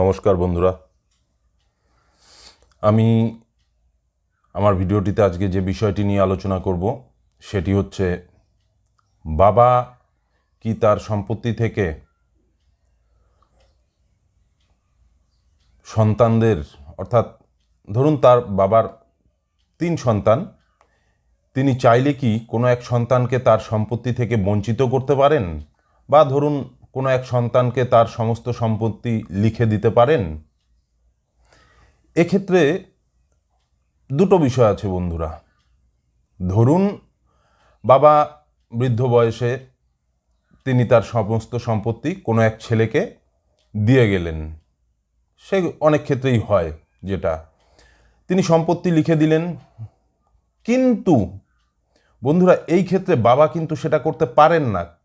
নমস্কার বন্ধুরা। আমি আমার ভিডিওটিতে আজকে যে বিষয়টি নিয়ে আলোচনা করব, সেটি হচ্ছে, বাবা কি তার সম্পত্তি থেকে সন্তানদের, অর্থাৎ ধরুন তার বাবার তিন সন্তান, তিনি চাইলে কি কোনো এক সন্তানকে তার সম্পত্তি থেকে বঞ্চিত করতে পারেন? বা ধরুন কোনো এক সন্তানকে তার সমস্ত সম্পত্তি লিখে দিতে পারেন? এক্ষেত্রে দুটো বিষয় আছে বন্ধুরা। ধরুন, বাবা বৃদ্ধ বয়সে তিনি তার সমস্ত সম্পত্তি কোনো এক ছেলেকে দিয়ে গেলেন। সে অনেক ক্ষেত্রেই হয় যেটা। তিনি সম্পত্তি লিখে দিলেন। কিন্তু বন্ধুরা, এই ক্ষেত্রে বাবা কিন্তু সেটা করতে পারেন না।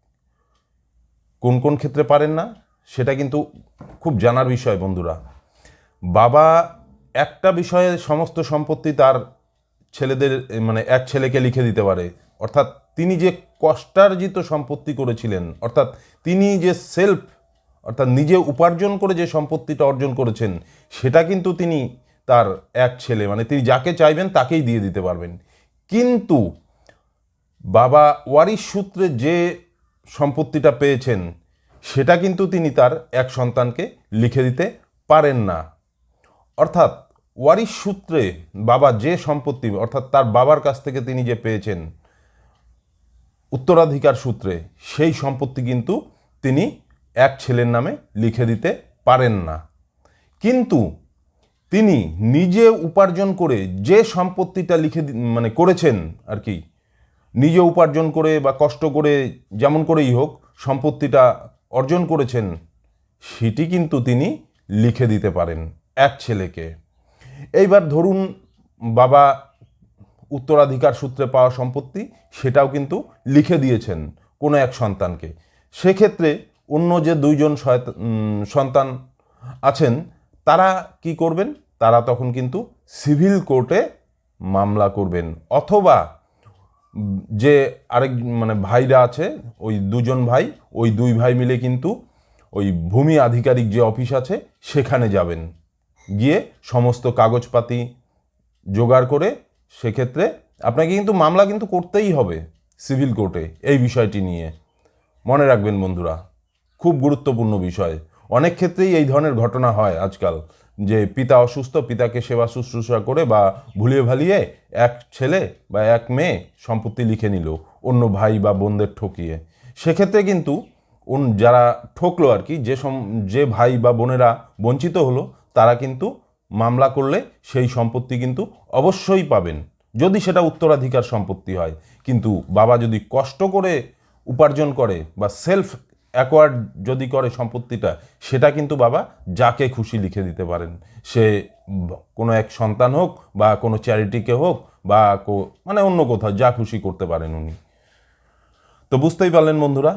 কোন কোন ক্ষেত্রে পারেন না, সেটা কিন্তু খুব জানার বিষয় বন্ধুরা। বাবা একটা বিষয়ে সমস্ত সম্পত্তি তার ছেলেদের মানে এক ছেলেকে লিখে দিতে পারে। অর্থাৎ তিনি যে কষ্টার্জিত সম্পত্তি করেছিলেন, অর্থাৎ তিনি যে সেলফ অর্থাৎ নিজে উপার্জন করে যে সম্পত্তিটা অর্জন করেছেন, সেটা কিন্তু তিনি তার এক ছেলে মানে তিনি যাকে চাইবেন তাকেই দিয়ে দিতে পারবেন। কিন্তু বাবা ওয়ারিশ সূত্রে যে সম্পত্তিটা পেয়েছেন, সেটা কিন্তু তিনি তার এক সন্তানকে লিখে দিতে পারেন না। অর্থাৎ ওয়ারিশ সূত্রে বাবা যে সম্পত্তি, অর্থাৎ তার বাবার কাছ থেকে তিনি যে পেয়েছেন, উত্তরাধিকার সূত্রে সেই সম্পত্তি কিন্তু তিনি এক ছেলের নামে লিখে দিতে পারেন না। কিন্তু তিনি নিজে উপার্জন করে যে সম্পত্তিটা লিখে মানে করেছেন আর কি নিজে উপার্জন করে বা কষ্ট করে যেমন করেই হোক সম্পত্তিটা অর্জন করেছেন, সেটি কিন্তু তিনি লিখে দিতে পারেন এক ছেলেকে। এইবার ধরুন বাবা উত্তরাধিকার সূত্রে পাওয়া সম্পত্তি, সেটাও কিন্তু লিখে দিয়েছেন কোনো এক সন্তানকে। সেক্ষেত্রে অন্য যে দুইজন সন্তান আছেন, তারা কি করবেন? তারা তখন কিন্তু সিভিল কোর্টে মামলা করবেন অথবা যে আরেক মানে ভাইরা আছে, ওই দুজন ভাই, ওই দুই ভাই মিলে কিন্তু ওই ভূমি আধিকারিক যে অফিস আছে, সেখানে যাবেন। গিয়ে সমস্ত কাগজপাতি জোগাড় করে সেক্ষেত্রে আপনাকে কিন্তু মামলা কিন্তু করতেই হবে সিভিল কোর্টে এই বিষয়টি নিয়ে। মনে রাখবেন বন্ধুরা, খুব গুরুত্বপূর্ণ বিষয়। অনেক ক্ষেত্রেই এই ধরনের ঘটনা হয় আজকাল। যে পিতা অসুস্থ, পিতাকে সেবা শুশ্রূষা করে বা ভুলিয়ে ভালিয়ে এক ছেলে বা এক মেয়ে সম্পত্তি লিখে নিল অন্য ভাই বা বোনদের ঠকিয়ে। সেক্ষেত্রে কিন্তু যারা ঠকলো আর কি, যে সম, যে ভাই বা বোনেরা বঞ্চিত হলো, তারা কিন্তু মামলা করলে সেই সম্পত্তি কিন্তু অবশ্যই পাবেন। যদি সেটা উত্তরাধিকার সম্পত্তি হয়। কিন্তু বাবা যদি কষ্ট করে উপার্জন করে বা সেলফ অ্যাকোয়ার্ড যদি করে সম্পত্তিটা, সেটা কিন্তু বাবা যাকে খুশি লিখে দিতে পারেন। সে কোনো এক সন্তান হোক বা কোনো চ্যারিটিকে হোক বা মানে অন্য কোথাও যা খুশি করতে পারেন উনি। তো বুঝতেই পারলেন বন্ধুরা?